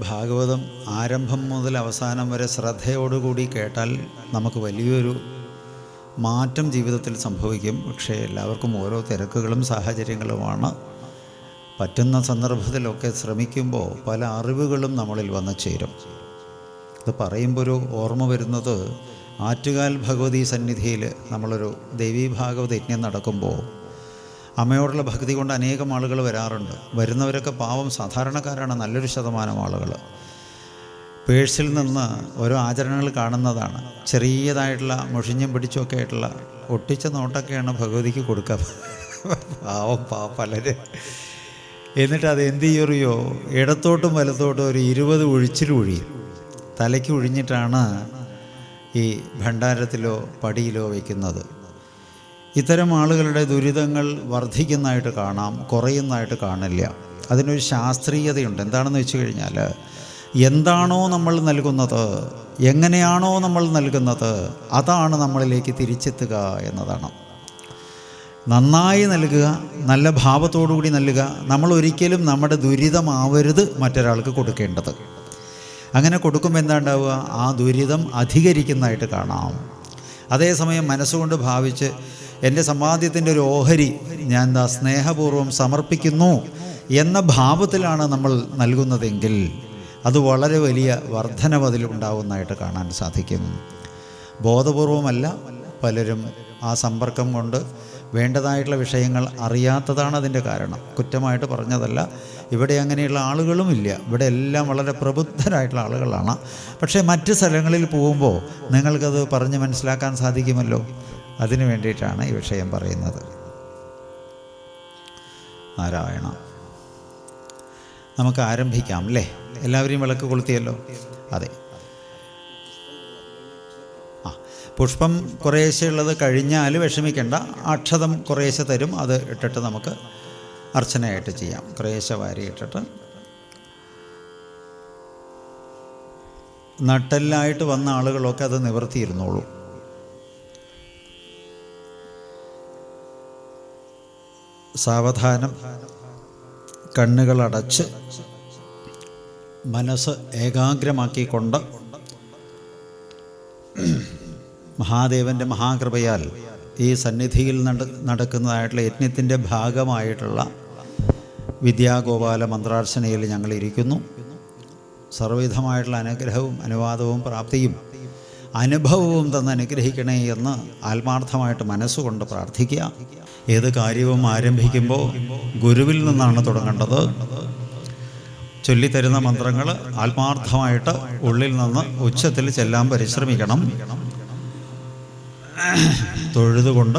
ഭാഗവതം ആരംഭം മുതൽ അവസാനം വരെ ശ്രദ്ധയോടുകൂടി കേട്ടാൽ നമുക്ക് വലിയൊരു മാറ്റം ജീവിതത്തിൽ സംഭവിക്കും. പക്ഷേ എല്ലാവർക്കും ഓരോ തിരക്കുകളും സാഹചര്യങ്ങളുമാണ്. പറ്റുന്ന സന്ദർഭത്തിലൊക്കെ ശ്രമിക്കുമ്പോൾ പല അറിവുകളും നമ്മളിൽ വന്നു ചേരും. അത് പറയുമ്പോൾ ഒരു ഓർമ്മ വരുന്നത് ആറ്റുകാൽ ഭഗവതി സന്നിധിയിൽ നമ്മളൊരു ദേവീ ഭാഗവത യജ്ഞം നടക്കുമ്പോൾ അമ്മയോടുള്ള ഭക്തി കൊണ്ട് അനേകം ആളുകൾ വരാറുണ്ട്. വരുന്നവരൊക്കെ പാവം സാധാരണക്കാരാണ് നല്ലൊരു ശതമാനം ആളുകൾ. പേഴ്സിൽ നിന്ന് ഓരോ ആചരണങ്ങൾ കാണുന്നതാണ്. ചെറിയതായിട്ടുള്ള മുഷിഞ്ഞും പിടിച്ചുമൊക്കെ ആയിട്ടുള്ള ഒട്ടിച്ച നോട്ടൊക്കെയാണ് ഭഗവതിക്ക് കൊടുക്കുക. പാവം പാ പലര്. എന്നിട്ട് അത് എന്ത് ചെയ്യറിയോ? ഇടത്തോട്ടും വലത്തോട്ടും ഒരു ഇരുപത് ഒഴിച്ചിൽ ഒഴിയും തലയ്ക്ക് ഒഴിഞ്ഞിട്ടാണ് ഈ ഭണ്ഡാരത്തിലോ പടിയിലോ വയ്ക്കുന്നത്. ഇത്തരം ആളുകളുടെ ദുരിതങ്ങൾ വർദ്ധിക്കുന്നതായിട്ട് കാണാം കുറയുന്നതായിട്ട് കാണില്ല. അതിനൊരു ശാസ്ത്രീയതയുണ്ട്. എന്താണെന്ന് വെച്ച് കഴിഞ്ഞാൽ എന്താണോ നമ്മൾ നൽകുന്നത് എങ്ങനെയാണോ നമ്മൾ നൽകുന്നത് അതാണ് നമ്മളിലേക്ക് തിരിച്ചെത്തുക എന്നതാണ്. നന്നായി നൽകുക നല്ല ഭാവത്തോടുകൂടി നൽകുക നമ്മൾ ഒരിക്കലും നമ്മുടെ ദുരിതമാവരുത് മറ്റൊരാൾക്ക് കൊടുക്കേണ്ടത്. അങ്ങനെ കൊടുക്കുമ്പോൾ എന്താ ഉണ്ടാവുക ആ ദുരിതം അധികരിക്കുന്നതായിട്ട് കാണാം. അതേസമയം മനസ്സുകൊണ്ട് ഭാവിച്ച് എന്റെ സമ്പാദ്യത്തിന്റെ ഒരു ഓഹരി ഞാൻ എന്താ സ്നേഹപൂർവം സമർപ്പിക്കുന്നു എന്ന ഭാവത്തിലാണ് നമ്മൾ നൽകുന്നതെങ്കിൽ അത് വളരെ വലിയ വർധനവ് അതിലുണ്ടാവുന്നതായിട്ട് കാണാൻ സാധിക്കും. ബോധപൂർവമല്ല പലരും ആ സമ്പർക്കം കൊണ്ട് വേണ്ടതായിട്ടുള്ള വിഷയങ്ങൾ അറിയാത്തതാണ് അതിന്റെ കാരണം. കുറ്റമായിട്ട് പറഞ്ഞതല്ല ഇവിടെ അങ്ങനെയുള്ള ആളുകളും ഇല്ല. ഇവിടെ എല്ലാം വളരെ പ്രബുദ്ധരായിട്ടുള്ള ആളുകളാണ്. പക്ഷേ മറ്റ് സ്ഥലങ്ങളിൽ പോകുമ്പോൾ നിങ്ങൾക്കത് പറഞ്ഞ് മനസ്സിലാക്കാൻ സാധിക്കുമല്ലോ. അതിനു വേണ്ടിയിട്ടാണ് ഈ വിഷയം പറയുന്നത്. നാരായണ. നമുക്ക് ആരംഭിക്കാം അല്ലേ എല്ലാവരെയും വിളക്ക് കൊളുത്തിയല്ലോ? അതെ. ആ പുഷ്പം കുറേശ്ശെ ഉള്ളത് കഴിഞ്ഞാൽ വിഷമിക്കേണ്ട. അക്ഷതം കുറേശ്ശെ തരും. അത് ഇട്ടിട്ട് നമുക്ക് അർച്ചനയായിട്ട് ചെയ്യാം. കുറേശ്ശെ വാരി ഇട്ടിട്ട്. നട്ടെല്ലായിട്ട് വന്ന ആളുകളൊക്കെ അത് നിവർത്തിയിരുന്നോളൂ. സാവധാനം കണ്ണുകളടച്ച് മനസ്സ് ഏകാഗ്രമാക്കിക്കൊണ്ട് മഹാദേവന്റെ മഹാകൃപയാൽ ഈ സന്നിധിയിൽ നട നടക്കുന്നതായിട്ടുള്ള യജ്ഞത്തിന്റെ ഭാഗമായിട്ടുള്ള വിദ്യാഗോപാല മന്ത്രാർച്ചനയിൽ ഞങ്ങളിരിക്കുന്നു. സർവവിധമായിട്ടുള്ള അനുഗ്രഹവും അനുവാദവും പ്രാപ്തിയും അനുഭവവും തന്ന് അനുഗ്രഹിക്കണേ എന്ന് ആത്മാർത്ഥമായിട്ട് മനസ്സുകൊണ്ട് പ്രാർത്ഥിക്കുക. ഏത് കാര്യവും ആരംഭിക്കുമ്പോൾ ഗുരുവിൽ നിന്നാണ് തുടങ്ങേണ്ടത്. ചൊല്ലിത്തരുന്ന മന്ത്രങ്ങൾ ആത്മാർത്ഥമായിട്ട് ഉള്ളിൽ നിന്ന് ഉച്ചത്തിൽ ചെല്ലാൻ പരിശ്രമിക്കണം. തൊഴുതുകൊണ്ട്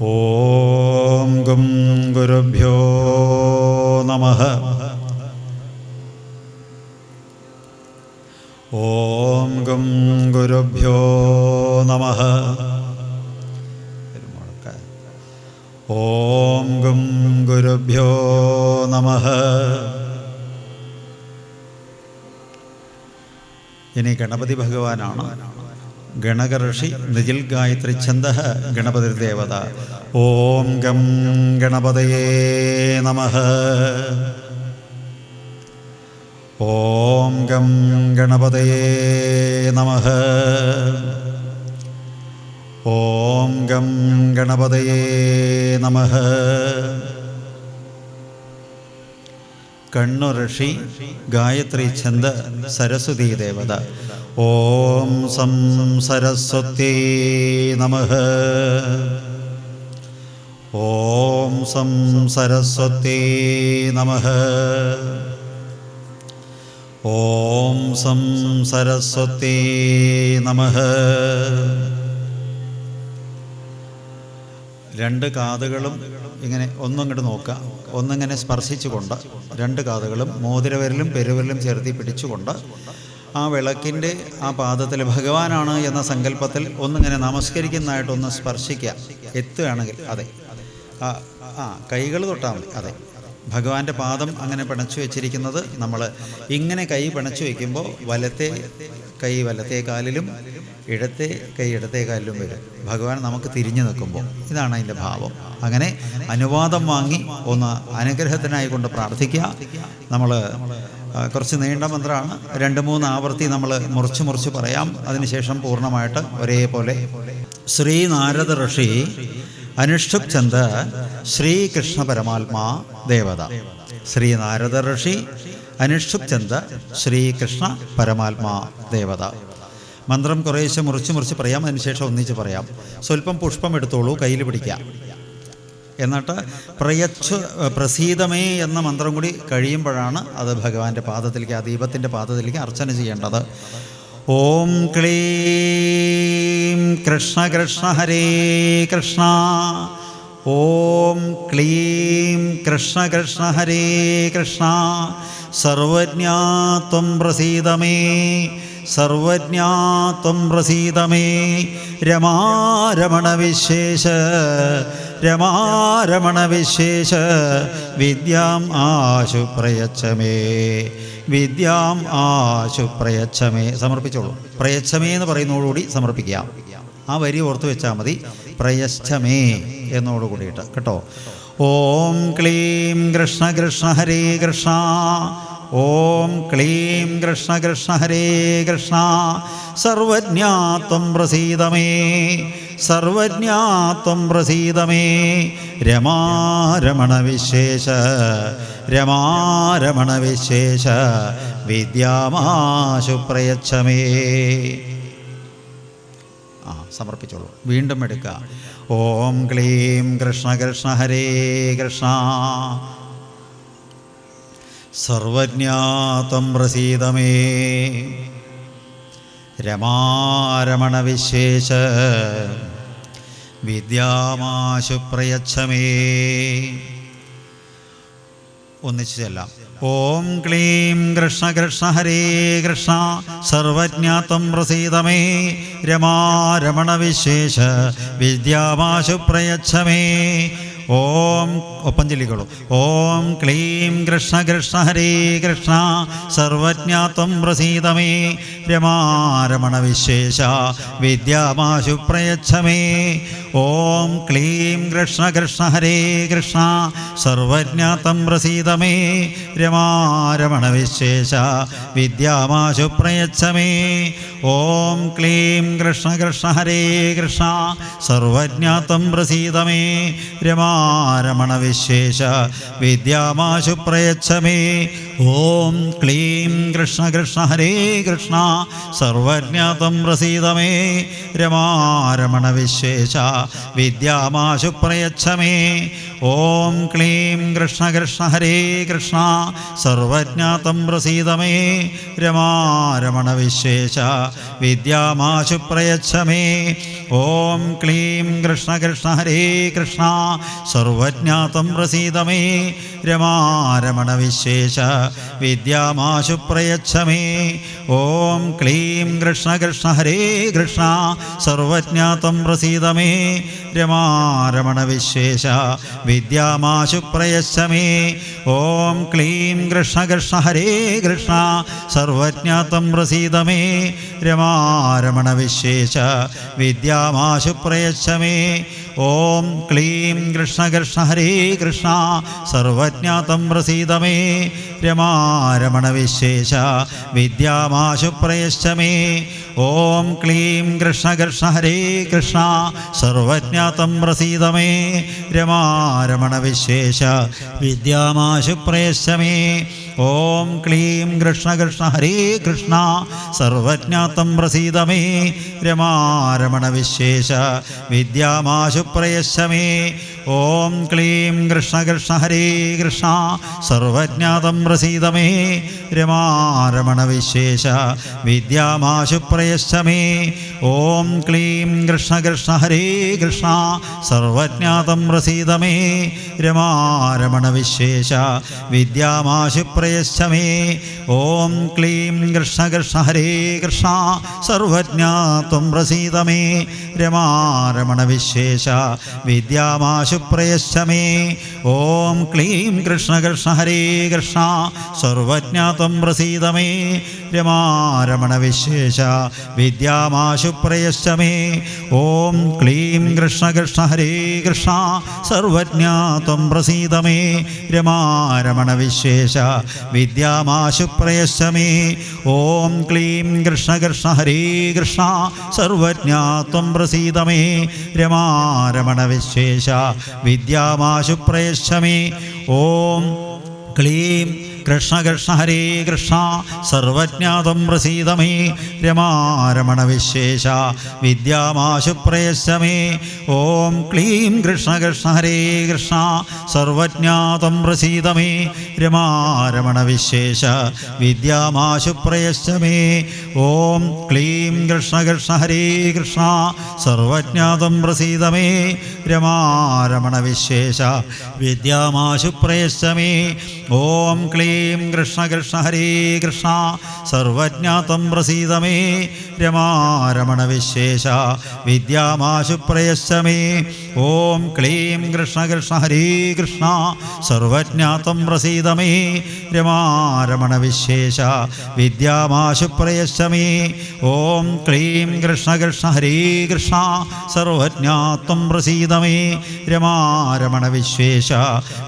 ഓം ഗും ഗുരുഭ്യോ നമ. ഓം ഗും ഗുരുഭ്യോ നമ. ഓം ഗം ഗുരുഭ്യോ നമ. ഇനി ഗണപതി ഭഗവാനാണ്. ഗണകർഷി നിജിൽ ഗായത്രി ഛന്ദ ഗണപതി ദേവത. ഓം ഗം ഗണപതയേ നമ. ഓം ഗം ഗണപതയേ നമ. ഓം ഗം ഗണപതയേ നമ. കണ്ണുഋഷി ഗായത്രി ഛന്ദ സരസ്വതി ദേവത. ഓം സം സരസ്വതി നമ. ഓം സം സരസ്വതി നമ. ഓം സം സരസ്വതി നമ. രണ്ട് കാതുകളും ഇങ്ങനെ ഒന്നിങ്ങോട്ട് നോക്കുക. ഒന്നിങ്ങനെ സ്പർശിച്ചുകൊണ്ട് രണ്ട് കാതുകളും മോതിരവരലും പെരുവരലും ചേർത്തി പിടിച്ചുകൊണ്ട് ആ വിളക്കിന്റെ ആ പാദത്തിൽ ഭഗവാനാണ് എന്ന സങ്കല്പത്തിൽ ഒന്നിങ്ങനെ നമസ്കരിക്കുന്നതായിട്ടൊന്ന് സ്പർശിക്കുക. എത്തുകയാണെങ്കിൽ അതെ. ആ കൈകൾ തൊട്ടാൽ മതി. അതെ. ഭഗവാന്റെ പാദം അങ്ങനെ പിണച്ചു വെച്ചിരിക്കുന്നത് നമ്മൾ ഇങ്ങനെ കൈ പിണച്ചു വയ്ക്കുമ്പോൾ വലത്തെ കൈ വലത്തെ കാലിലും ഇടത്തെ കൈ ഇടത്തെ കാലിലും വരും. ഭഗവാൻ നമുക്ക് തിരിഞ്ഞു നിൽക്കുമ്പോൾ ഇതാണ് അതിന്റെ ഭാവം. അങ്ങനെ അനുവാദം വാങ്ങി ഒന്ന് അനുഗ്രഹത്തിനായി കൊണ്ട് പ്രാർത്ഥിക്കുക. നമ്മൾ കുറച്ച് നീണ്ട മന്ത്രമാണ്. രണ്ട് മൂന്ന് ആവർത്തി നമ്മൾ മുറിച്ച് മുറിച്ച് പറയാം. അതിനുശേഷം പൂർണമായിട്ട് ഒരേപോലെ ശ്രീ നാരദ ഋഷി അനുഷ്ഠുപ് ചന്ദ് ശ്രീകൃഷ്ണ പരമാത്മാ ദേവത. ശ്രീ നാരദ ഋഷി അനുഷ്ഠുപ് ചന്ദ് ശ്രീകൃഷ്ണ പരമാത്മാ ദേവത. മന്ത്രം കുറേശ്ശെ മുറിച്ച് മുറിച്ച് പറയാം അതിനുശേഷം ഒന്നിച്ച് പറയാം. സ്വല്പം പുഷ്പം എടുത്തോളൂ കയ്യിൽ പിടിക്കാം. എന്നിട്ട് പ്രയച്ഛ പ്രസീതമേ എന്ന മന്ത്രം കൂടി കഴിയുമ്പോഴാണ് അത് ഭഗവാന്റെ പാദത്തിലേക്ക് ആ ദീപത്തിന്റെ പാദത്തിലേക്ക് അർച്ചന ചെയ്യേണ്ടത്. ഓം ക്ലീം കൃഷ്ണ കൃഷ്ണ ഹരേ കൃഷ്ണ. ഓം ക്ലീം കൃഷ്ണ കൃഷ്ണ ഹരേ കൃഷ്ണ. സർവജ്ഞാത്വം പ്രസീതമേ സർവജ്ഞാത്വം പ്രസീതമേ. രമാരമണ വിശേഷ രമാരമണ വിശേഷ വിദ്യാം ആശു പ്രയച്ഛമേ വിദ്യാം ആശു പ്രയച്ഛമേ സമർപ്പിച്ചോളൂ. പ്രയച്ഛമേ എന്ന് പറയുന്നതോടുകൂടി സമർപ്പിക്കാം. ആ വരി ഓർത്ത് വെച്ചാൽ മതി. പ്രയച്ഛമേ എന്നോട് കൂടിയിട്ട് കേട്ടോ? ഓം ക്ലീം കൃഷ്ണ കൃഷ്ണ ഹരേ കൃഷ്ണ. ഓം ക്ലീം കൃഷ്ണ കൃഷ്ണ ഹരേ കൃഷ്ണ. സർവജ്ഞാത്വം പ്രസീതമേ സർവജ്ഞാത്വം പ്രസീതമേ. രമാരമണ വിശേഷ രമാരമണ വിശേഷ വിദ്യാമാശു പ്രയച്ഛമേ ആ സമർപ്പിച്ചോളൂ. വീണ്ടും എടുക്കുക ഓം ക്ലീം കൃഷ്ണ കൃഷ്ണ ഹരേ കൃഷ്ണ. സർവജ്ഞാത്വം പ്രസീതമേ. രമാരമണ വിശേഷ. വിദ്യാമാശുപ്രയച്ഛമേ ഒന്നിച്ചു ചെല്ലാം. ഓം ക്ലീം കൃഷ്ണ കൃഷ്ണ ഹരേ കൃഷ്ണ. സർവജ്ഞാത്വം പ്രസീതമേ. രമാരമണ വിശേഷ വിദ്യാമാശു പ്രയച്ഛമേ. ഓം ഒപ്പം ചൊല്ലിക്കോളൂ ഓം ക്ലീം കൃഷ്ണ കൃഷ്ണ ഹരേ കൃഷ്ണ. സർവജ്ഞാത്വം പ്രസീതമേ. രമാരമണ വിശേഷ വിദ്യാമാശു പ്രയച്ഛമേ. ഓം ക്ലീം കൃഷ്ണ കൃഷ്ണ ഹരേ കൃഷ്ണ. സർവജ്ഞാതം പ്രസീതമേ. രമാരമണ വിശേഷ. വിദ്യാമാശു പ്രയച്ഛമേ. ഓം ക്ലീം കൃഷ്ണ കൃഷ്ണ ഹരേ കൃഷ്ണ. സർവജ്ഞാതം പ്രസീതമേ. രമാരമണ വിശേഷ. വിദ്യാമാശു പ്രയച്ഛമേ. ഓം ക്ലീം കൃഷ്ണ കൃഷ്ണ ഹരേ കൃഷ്ണ. സർവജ്ഞാതം പ്രസീതമേ. രമാരമണ വിശേഷ. വിദ്യാമാശു പ്രയച്ഛമേ ഓം ക്ലീം കൃഷ്ണ കൃഷ്ണ ഹരേ കൃഷ്ണ. സർവജ്ഞാതം പ്രസീതമേ. രമാരമണ വിശേഷ. വിദ്യാമാശു പ്രയച്ഛമേ ഓം ക്ലീം കൃഷ്ണ കൃഷ്ണ ഹരേ കൃഷ്ണ. സർവജ്ഞാതം പ്രസീതമേ. രമാരമണ വിശേഷ. വിദ്യാമാശു പ്രയച്ഛമേ. ഓം ക്ലീം കൃഷ്ണ കൃഷ്ണ ഹരേ കൃഷ്ണ. സർവജ്ഞാതം പ്രസീതമേ. രമാരമണ വിശേഷ. വിദ്യാമാശു ഓം ക്ലീം കൃഷ്ണ കൃഷ്ണ ഹരേ കൃഷ്ണ. സർവജ്ഞാതം പ്രസീതമേ. രമാരമണ വിശേഷ. വിദ്യാമാശു ഓം ക്ലീം കൃഷ്ണ കൃഷ്ണ ഹരേ കൃഷ്ണ. സർവജ്ഞാതം പ്രസീതമേ. രമാരമണ വിശേഷ. വിദ്യാമാശു പ്രയശ്ചമേ ഓം ക്ലീം കൃഷ്ണ കൃഷ്ണ ഹരേ കൃഷ്ണ. സർവജ്ഞാതം പ്രസീതമേ. രമാരമണ വിശേഷ. വിദ്യാമാശു പ്രയശ്ചമേ ഓം ക്ലീം കൃഷ്ണ കൃഷ്ണ ഹരേ കൃഷ്ണ. സർവജ്ഞാതം പ്രസീതമേ രമാരമണ വിശേഷ. വിദ്യാമാശു പ്രയശ്ചമേ ഓം ക്ലീം കൃഷ്ണ കൃഷ്ണ ഹരേ കൃഷ്ണ. സർവജ്ഞാതം പ്രസീതമേ. രമാരമണ വിശേഷ. വിദ്യാമാശു പ്രയശ്ചമേ ഓം ക്ലീം കൃഷ്ണ കൃഷ്ണ ഹരേ കൃഷ്ണ. സർവജ്ഞാതം പ്രസീതമേ. രമാരമണ വിശേഷ. വിദ്യാമാശു പ്രയശ്ചമേ ഓം ക്ലീം കൃഷ്ണ കൃഷ്ണ ഹരേ കൃഷ്ണ. സർവജ്ഞാത്വം പ്രസീതമേ. രമാരമണ വിശേഷ. വിദ്യാമാശു പ്രയശ്ചമേ ഓം ക്ലീം കൃഷ്ണ കൃഷ്ണ ഹരേ കൃഷ്ണ. സർവജ്ഞാതം പ്രസീതമേ. രമാരമണ വിശേഷ വിദ്യാമാശു പ്രയശ്ചമേ ഓം ക്ലീം കൃഷ്ണ കൃഷ്ണ ഹരേ കൃഷ്ണ. സർവജ്ഞാത്വം പ്രസീതമേ. രമാരമണ വിശേഷ വിദ്യാമാശു പ്രയശ്ചമേ ഓം ക്ലീം കൃഷ്ണ കൃഷ്ണ ഹരേ കൃഷ്ണ. സർവജ്ഞാത്വം പ്രസീതമേ. രമാരമണ വിശേഷ വിദ്യാമാശു പ്രയശ്ചമേ ഓം ക്ലീം കൃഷ്ണ കൃഷ്ണ ഹരേ കൃഷ്ണ സർവജ്ഞാതം പ്രസീതമേ. രമാരമണ വിശേഷ വിദ്യാമാശു പ്രയശ്ചമേ ഓം ക്ലീം കൃഷ്ണ കൃഷ്ണ ഹരേ കൃഷ്ണ സർവജ്ഞാതം പ്രസീതമേ. രമാരമണ വിശേഷ വിദ്യാമാശു പ്രയശ്ചമേ ഓം ക്ലീം കൃഷ്ണ കൃഷ്ണ ഹരേ കൃഷ്ണ സർവജ്ഞാതം പ്രസീതമേ. രമാരമണ വിശേഷ വിദ്യാമാശു പ്രയശ്ചമേ ഓം ക്ലീം കൃഷ്ണ കൃഷ്ണ ഹരേ കൃഷ്ണ സർവജ്ഞാതം പ്രസീതമേ രമാരമണ വിശേഷ വിദ്യാമാശു പ്രയശ്ചമേ ഓം ക്ലീം കൃഷ്ണ കൃഷ്ണ ഹരേ കൃഷ്ണ. സർവജ്ഞാതം പ്രസീതമേ. രമാരമണ വിശേഷ. വിദ്യാമാശു പ്രയശ്ചമേ ഓം ക്ലീം കൃഷ്ണ കൃഷ്ണ ഹരേ കൃഷ്ണ. സർവജ്ഞാത്വം പ്രസീതമേ. രമാരമണ വിശേഷ.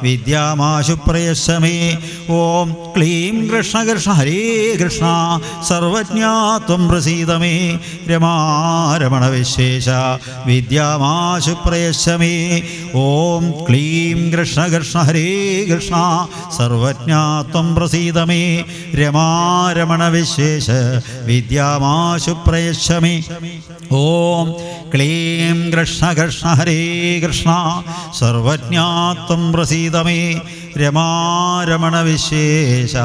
വിദ്യാമാശു പ്രയശ്ചമേ ഓം ക്ലീം കൃഷ്ണ കൃഷ്ണ ഹരേ കൃഷ്ണ. സർവജ്ഞാത്വം പ്രസീതമേ. രമാരമണ വിശേഷ. വിദ്യാമാശു പ്രയശ്ചമേ ഓം ക്ലീം കൃഷ്ണ കൃഷ്ണ ഹരേ കൃഷ്ണ. സർവജ്ഞാത്വം പ്രസീതമേ. രമാരമണ വിശേഷ വിദ്യാമാശു പ്രയശമേ ഓം ക്ലീം കൃഷ്ണ കൃഷ്ണ ഹരേ കൃഷ്ണ. സർവജ്ഞാത്വം പ്രസീതമേ. രമാരമണ വിശേഷ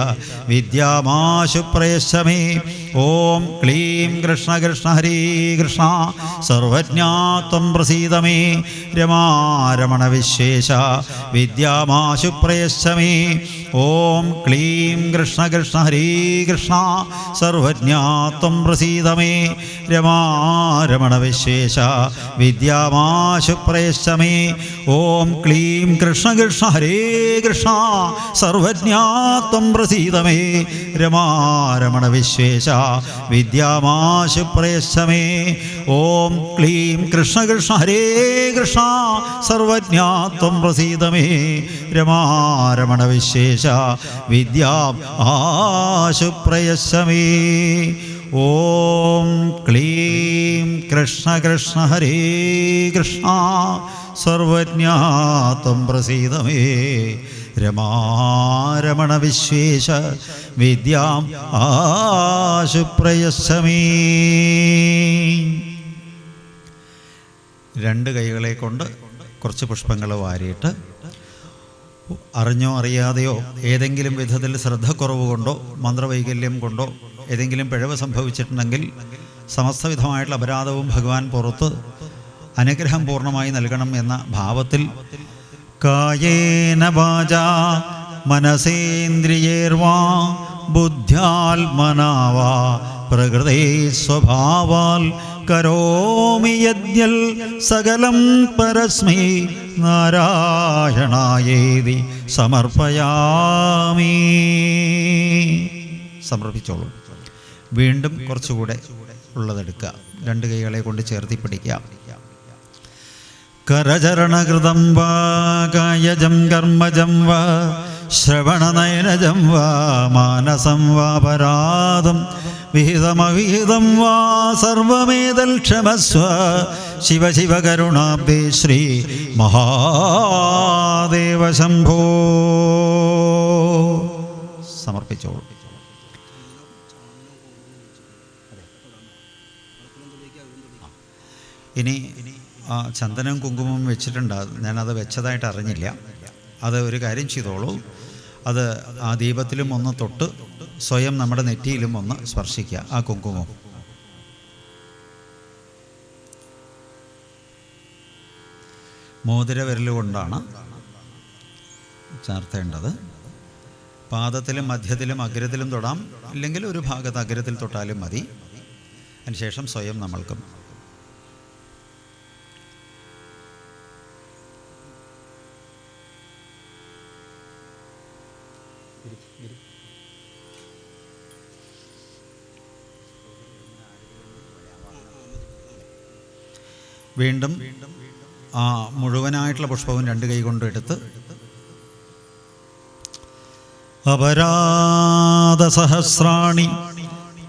വിദ്യാമാശു പ്രയശ്ചമേ ഓം ക്ലീം കൃഷ്ണ കൃഷ്ണ ഹരീ കൃഷ്ണ. സർവജ്ഞാത്വം പ്രസീതമേ. രമാരമണ വിശേഷ വിദ്യാമാശു പ്രയശ്ചമേ ഓം ക്ലീം കൃഷ്ണ കൃഷ്ണ ഹരേ കൃഷ്ണ. സർവജ്ഞാത്വം പ്രസീതമേ. രമാരമണ വിശേഷ വിദ്യാമാശു പ്രയശ്ചമേ ഓം ക്ലീം കൃഷ്ണ കൃഷ്ണ ഹരേ കൃഷ്ണ. സർവജ്ഞാത്വം പ്രസീതമേ. രമാരമണ വിശേഷ വിദ്യാമാശു പ്രയശ്ചമേ ഓം ക്ലീം കൃഷ്ണ കൃഷ്ണ ഹരേ കൃഷ്ണ. സർവജ്ഞാത്വം പ്രസീതമേ. രമാരമണ വിശേഷ വിദ്യാ ആശു പ്രയശ്ചമേ ഓം ക്ലീം കൃഷ്ണ കൃഷ്ണ ഹരേ കൃഷ്ണ. സർവജ്ഞാത്വം പ്രസീതമേ. രമാരമണ വിശ്വേശ വിദ്യാം ആശുപ്രയശമേ രണ്ട് കൈകളെ കൊണ്ട് കുറച്ച് പുഷ്പങ്ങൾ വാരിയിട്ട് അറിഞ്ഞോ അറിയാതെയോ ഏതെങ്കിലും വിധത്തിൽ ശ്രദ്ധക്കുറവ് കൊണ്ടോ മന്ത്രവൈകല്യം കൊണ്ടോ ഏതെങ്കിലും പിഴവ് സംഭവിച്ചിട്ടുണ്ടെങ്കിൽ സമസ്തവിധമായിട്ടുള്ള അപരാധവും ഭഗവാൻ പുറത്ത് അനുഗ്രഹം പൂർണമായി നൽകണം എന്ന ഭാവത്തിൽ കായേന വാച മനസേന്ദ്രിയേർവാ ബുദ്ധ്യാത്മനാവാ പ്രകൃതേ സ്വഭാവാൽ കരോമി യജ്ഞൽ സകലം പരസ്മൈ നാരായണായേതി സമർപ്പയാമി. സമർപ്പിച്ചോളൂ. വീണ്ടും കുറച്ചുകൂടെ ഉള്ളതെടുക്കുക രണ്ട് കൈകളെ കൊണ്ട് ചേർത്തി പിടിക്കുക കരചരണകൃതം വാ കായജം കർമ്മജം വാ ശ്രവണനയനജം വാ മാനസം വാ പരാതം വിഹിതമവിഹിതം വാ സർവമേതൽ ക്ഷമസ്വ. ശിവ ശിവ കരുണാബ്ദേ ശ്രീ മഹാദേവ ശംഭോ. സമർപ്പിച്ചോളൂ. ഇനി ചന്ദനം കുങ്കുമം വെച്ചിട്ടുണ്ട്. ഞാനത് വെച്ചതായിട്ട് അറിഞ്ഞില്ല. അത് ഒരു കാര്യം ചെയ്തോളൂ. അത് ആ ദീപത്തിലും ഒന്ന് തൊട്ട് സ്വയം നമ്മുടെ നെറ്റിയിലും ഒന്ന് സ്പർശിക്കുക. ആ കുങ്കുമം. മോതിര വിരലുകൊണ്ടാണ് ചാർത്തേണ്ടത്. പാദത്തിലും മധ്യത്തിലും അഗ്രത്തിലും തൊടാം. ഇല്ലെങ്കിൽ ഒരു ഭാഗത്ത് അഗ്രത്തിൽ തൊട്ടാലും മതി. അതിനുശേഷം സ്വയം നമ്മൾക്കും വീണ്ടും ആ മുഴുവനായിട്ടുള്ള പുഷ്പവും രണ്ട് കൈ കൊണ്ട് എടുത്ത് അപരാധസഹസ്രാണി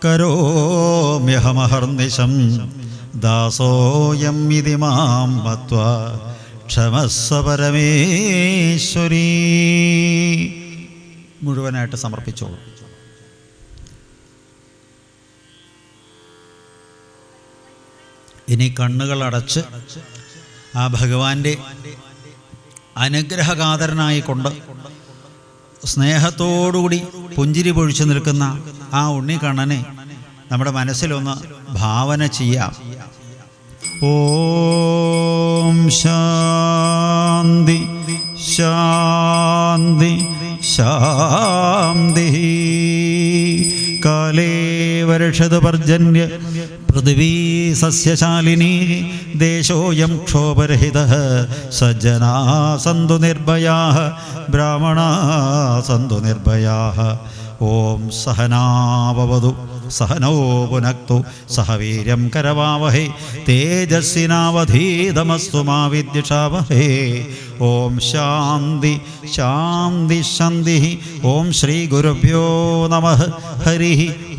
കരോമ്യഹമഹർനിശം ദാസോയം ഇതി മാം മത്വ ക്ഷമസ്വ പരമേശ്വരീ. മുഴുവനായിട്ട് സമർപ്പിച്ചോളൂ. ഇനി കണ്ണുകൾ അടച്ച് ആ ഭഗവാന്റെ അനുഗ്രഹകാതരനായിക്കൊണ്ട് സ്നേഹത്തോടുകൂടി പുഞ്ചിരി പൊഴിച്ചു നിൽക്കുന്ന ആ ഉണ്ണിക്കണ്ണനെ നമ്മുടെ മനസ്സിലൊന്ന് ഭാവന ചെയ്യാം. ഓം ശാന്തി ശാന്തി ശാന്തി. കാലേ വർഷതു പർജന്യ പൃഥിവീ സസ്യശാലിനി ദേശോയം ക്ഷോഭരഹിത സജ്ജനാ സന്തു നിർഭയാ ബ്രാഹ്മണ സന്തു നിർഭയാ. ഓം സഹനാവവതു. സഹനോ സഹവീര്യം സഹ വീര്യം കരവാവഹേ. തേജസ്സിനാവധീതമസ്തു മാ വിദ്യുഷാവഹേ ഓം ശാന്തി ശാന്തി ശാന്തി ഓം ശ്രീ ഗുരുഭ്യോ നമ. ഹരി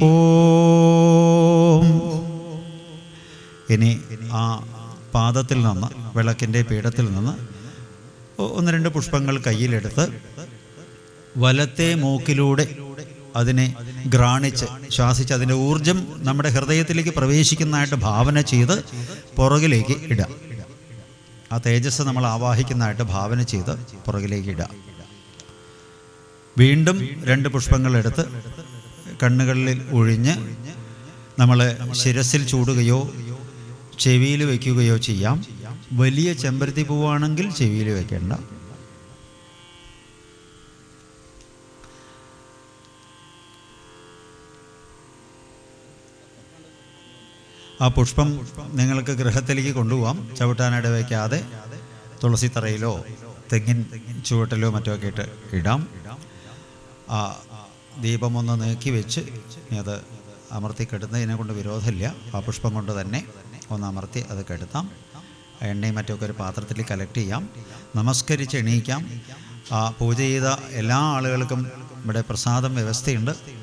ഓം. ഇനി ആ പാദത്തിൽ നിന്ന് വിളക്കിന്റെ പീഠത്തിൽ നിന്ന് ഒന്ന് രണ്ട് പുഷ്പങ്ങൾ കയ്യിലെടുത്ത് വലത്തെ മൂക്കിലൂടെ അതിനെ ഗ്രാണിച്ച് ശ്വാസിച്ച് അതിന്റെ ഊർജം നമ്മുടെ ഹൃദയത്തിലേക്ക് പ്രവേശിക്കുന്നതായിട്ട് ഭാവന ചെയ്ത് പുറകിലേക്ക് ഇടുക. ആ തേജസ് നമ്മൾ ആവാഹിക്കുന്നതായിട്ട് ഭാവന ചെയ്ത് പുറകിലേക്ക് ഇടുക. വീണ്ടും രണ്ട് പുഷ്പങ്ങൾ എടുത്ത് കണ്ണുകളിൽ ഒഴിഞ്ഞ് നമ്മൾ ശിരസിൽ ചൂടുകയോ ചെവിയിൽ വയ്ക്കുകയോ ചെയ്യാം. വലിയ ചെമ്പരത്തി പൂവാണെങ്കിൽ ചെവിയിൽ വെക്കേണ്ട ആ പുഷ്പം നിങ്ങൾക്ക് ഗൃഹത്തിലേക്ക് കൊണ്ടുപോകാം ചവിട്ടാനിട വയ്ക്കാതെ തുളസി തറയിലോ തെങ്ങിൻ ചുവട്ടിലോ മറ്റോ ഒക്കെ ഇട്ട് ഇടാം. ആ ദീപം ഒന്ന് നീക്കി വെച്ച് അത് അമർത്തി കെടുന്നതിനെ കൊണ്ട് വിരോധമില്ല. ആ പുഷ്പം കൊണ്ട് തന്നെ ഒന്ന് അമർത്തി അത് കെടുത്താം. എണ്ണയും മറ്റൊക്കെ ഒരു പാത്രത്തിൽ കലക്ട് ചെയ്യാം. നമസ്കരിച്ച് എണീക്കാം. ആ പൂജ ചെയ്ത എല്ലാ ആളുകൾക്കും ഇവിടെ പ്രസാദം വ്യവസ്ഥയുണ്ട്.